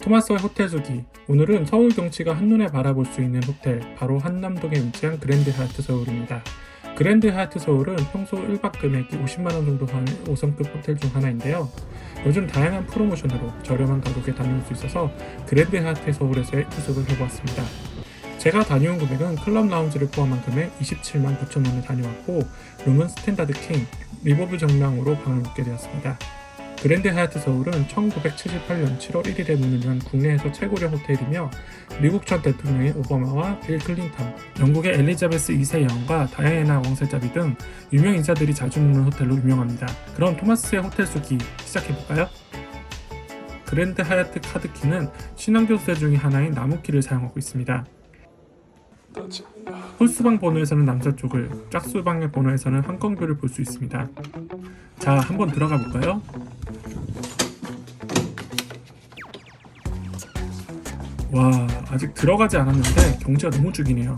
토마스의 호텔 수기 오늘은 서울 경치가 한눈에 바라볼 수 있는 호텔 바로 한남동에 위치한 그랜드 하얏트 서울입니다. 그랜드 하얏트 서울은 평소 1박 금액이 50만원 정도 하는 5성급 호텔 중 하나인데요. 요즘 다양한 프로모션으로 저렴한 가격에 다녀올 수 있어서 그랜드 하얏트 서울에서의 투숙을 해보았습니다. 제가 다녀온 금액은 클럽 라운지를 포함한 금액 27만 9천 원에 다녀왔고 룸은 스탠다드 킹, 리버브 정량으로 방을 묵게 되었습니다. 그랜드 하얏트 서울은 1978년 7월 1일에 문을 연 국내에서 최고령 호텔이며 미국 전 대통령의 오바마와 빌 클린턴, 영국의 엘리자베스 2세 여왕과 다이애나 왕세자비 등 유명 인사들이 자주 묵는 호텔로 유명합니다. 그럼 토마스의 호텔 수기 시작해볼까요? 그랜드 하얏트 카드키는 신앙교세 중의 하나인 나무키를 사용하고 있습니다. 홀수방 번호에서는 남서쪽을, 짝수방의 번호에서는 한건교를 볼 수 있습니다. 자, 한번 들어가 볼까요? 와, 아직 들어가지 않았는데 경치가 너무 죽이네요.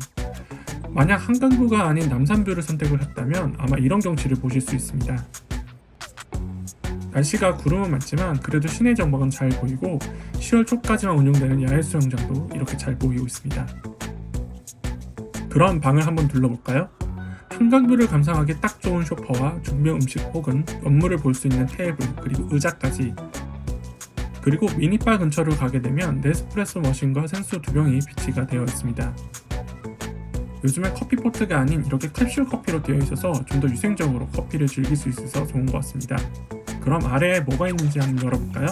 만약 한강뷰가 아닌 남산뷰를 선택을 했다면 아마 이런 경치를 보실 수 있습니다. 날씨가 구름은 많지만 그래도 시내 전망은 잘 보이고 10월 초까지만 운영되는 야외 수영장도 이렇게 잘 보이고 있습니다. 그런 방을 한번 둘러볼까요? 한강뷰를 감상하기 딱 좋은 소파와 중명 음식 혹은 업무를 볼수 있는 테이블 그리고 의자까지 그리고 미니바 근처로 가게 되면 네스프레소 머신과 생수 두 병이 비치가 되어 있습니다. 요즘에 커피포트가 아닌 이렇게 캡슐 커피로 되어 있어서 좀 더 위생적으로 커피를 즐길 수 있어서 좋은 것 같습니다. 그럼 아래에 뭐가 있는지 한번 열어볼까요?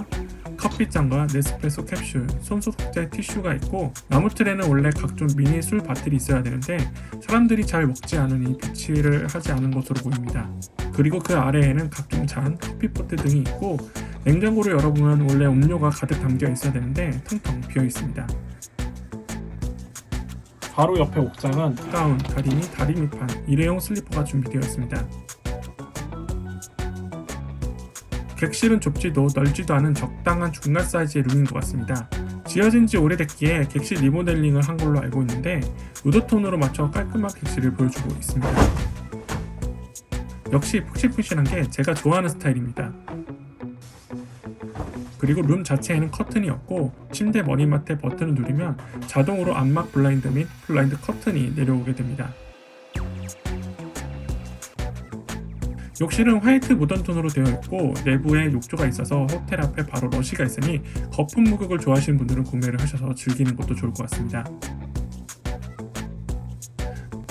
커피잔과 네스프레소 캡슐, 손소독제 티슈가 있고 나무 틀에는 원래 각종 미니 술 바틀이 있어야 되는데 사람들이 잘 먹지 않으니 비치를 하지 않은 것으로 보입니다. 그리고 그 아래에는 각종 잔, 커피포트 등이 있고 냉장고를 열어보면 원래 음료가 가득 담겨 있어야 되는데 텅텅 비어 있습니다. 바로 옆에 옥장은 가운, 다리미, 다리미판, 일회용 슬리퍼가 준비되어 있습니다. 객실은 좁지도 넓지도 않은 적당한 중간 사이즈의 룸인 것 같습니다. 지어진 지 오래됐기에 객실 리모델링을 한 걸로 알고 있는데 우드톤으로 맞춰 깔끔한 객실을 보여주고 있습니다. 역시 푹신푹신한 게 제가 좋아하는 스타일입니다. 그리고 룸 자체에는 커튼이 없고 침대 머리맡에 버튼을 누르면 자동으로 안막 블라인드 및 블라인드 커튼이 내려오게 됩니다. 욕실은 화이트 무던 톤으로 되어 있고 내부에 욕조가 있어서 호텔 앞에 바로 러시가 있으니 거품 목욕을 좋아하시는 분들은 구매를 하셔서 즐기는 것도 좋을 것 같습니다.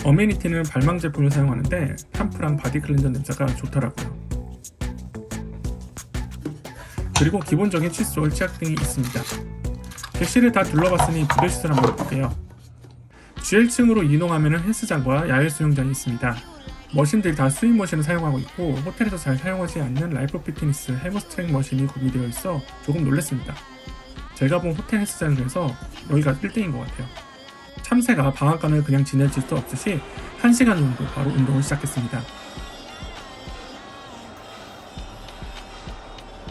어메니티는 발망 제품을 사용하는데 샴푸랑 바디 클렌저 냄새가 좋더라고요. 그리고 기본적인 칫솔, 치약 등이 있습니다. 객실을 다 둘러봤으니 부대 시설 한번 볼게요. GL층으로 이동하면 헬스장과 야외 수영장이 있습니다. 머신들 다 스윙 머신을 사용하고 있고 호텔에서 잘 사용하지 않는 라이프 피트니스 해머스트랙 머신이 구비되어 있어 조금 놀랐습니다. 제가 본 호텔 헬스장 중에서 여기가 1등인 것 같아요. 참새가 방앗간을 그냥 지낼 수도 없듯이 1시간 정도 바로 운동을 시작했습니다.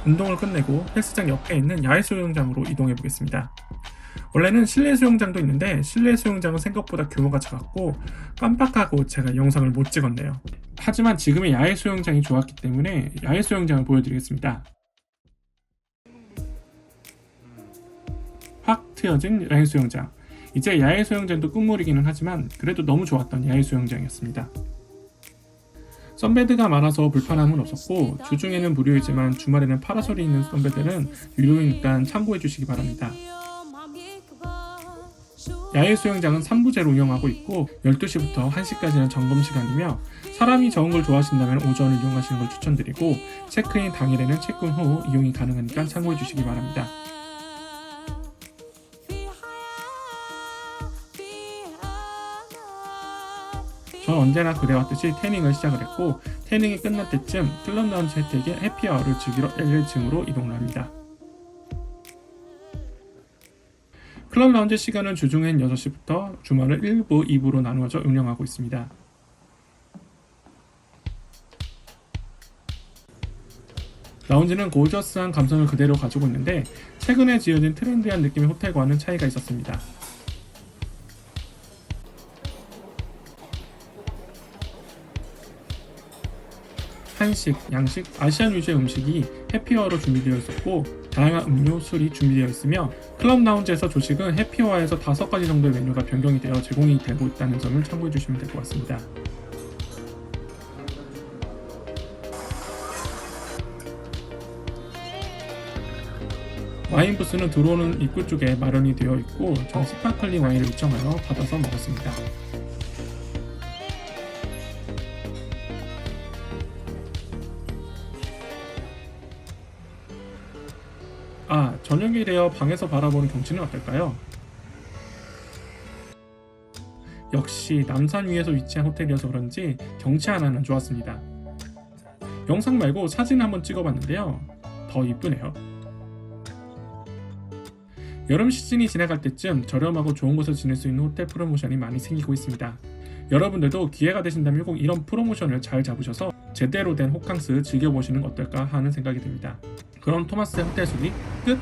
운동을 끝내고 헬스장 옆에 있는 야외 수영장으로 이동해 보겠습니다. 원래는 실내 수영장도 있는데 실내 수영장은 생각보다 규모가 작았고 깜빡하고 제가 영상을 못 찍었네요. 하지만 지금의 야외 수영장이 좋았기 때문에 야외 수영장을 보여드리겠습니다. 확 트여진 야외 수영장. 이제 야외 수영장도 끝물이기는 하지만 그래도 너무 좋았던 야외 수영장이었습니다. 선베드가 많아서 불편함은 없었고 주중에는 무료이지만 주말에는 파라솔이 있는 선베드는 유료이니까 참고해 주시기 바랍니다. 야외 수영장은 3부제로 운영하고 있고 12시부터 1시까지는 점검 시간이며 사람이 적은 걸 좋아하신다면 오전을 이용하시는 걸 추천드리고 체크인 당일에는 체크인 후 이용이 가능하니까 참고해 주시기 바랍니다. 전 언제나 그래왔듯이 태닝을 시작을 했고 태닝이 끝날 때쯤 클럽 라운지 혜택의 해피아워를 즐기러 1층으로 이동을 합니다. 클럽 라운지 시간은 주중엔 6시부터 주말은 1부, 2부로 나누어져 운영하고 있습니다. 라운지는 고저스한 감성을 그대로 가지고 있는데 최근에 지어진 트렌디한 느낌의 호텔과는 차이가 있었습니다. 한식, 양식, 아시안 위주의 음식이 해피어로 준비되어 있었고 다양한 음료, 술이 준비되어 있으며 클럽 라운지에서 조식은 해피어와에서 5가지 정도의 메뉴가 변경이 되어 제공이 되고 있다는 점을 참고해 주시면 될 것 같습니다. 와인 부스는 들어오는 입구 쪽에 마련이 되어 있고 전 스파클링 와인을 요청하여 받아서 먹었습니다. 저녁이 되어 방에서 바라보는 경치는 어떨까요? 역시 남산 위에서 위치한 호텔이어서 그런지 경치 하나는 좋았습니다. 영상 말고 사진 한번 찍어봤는데요. 더 이쁘네요. 여름 시즌이 지나갈 때쯤 저렴하고 좋은 곳에서 지낼 수 있는 호텔 프로모션이 많이 생기고 있습니다. 여러분들도 기회가 되신다면 꼭 이런 프로모션을 잘 잡으셔서 제대로 된 호캉스 즐겨보시는 거 어떨까 하는 생각이 듭니다. 그럼 토마스의 호텔 소리 끝!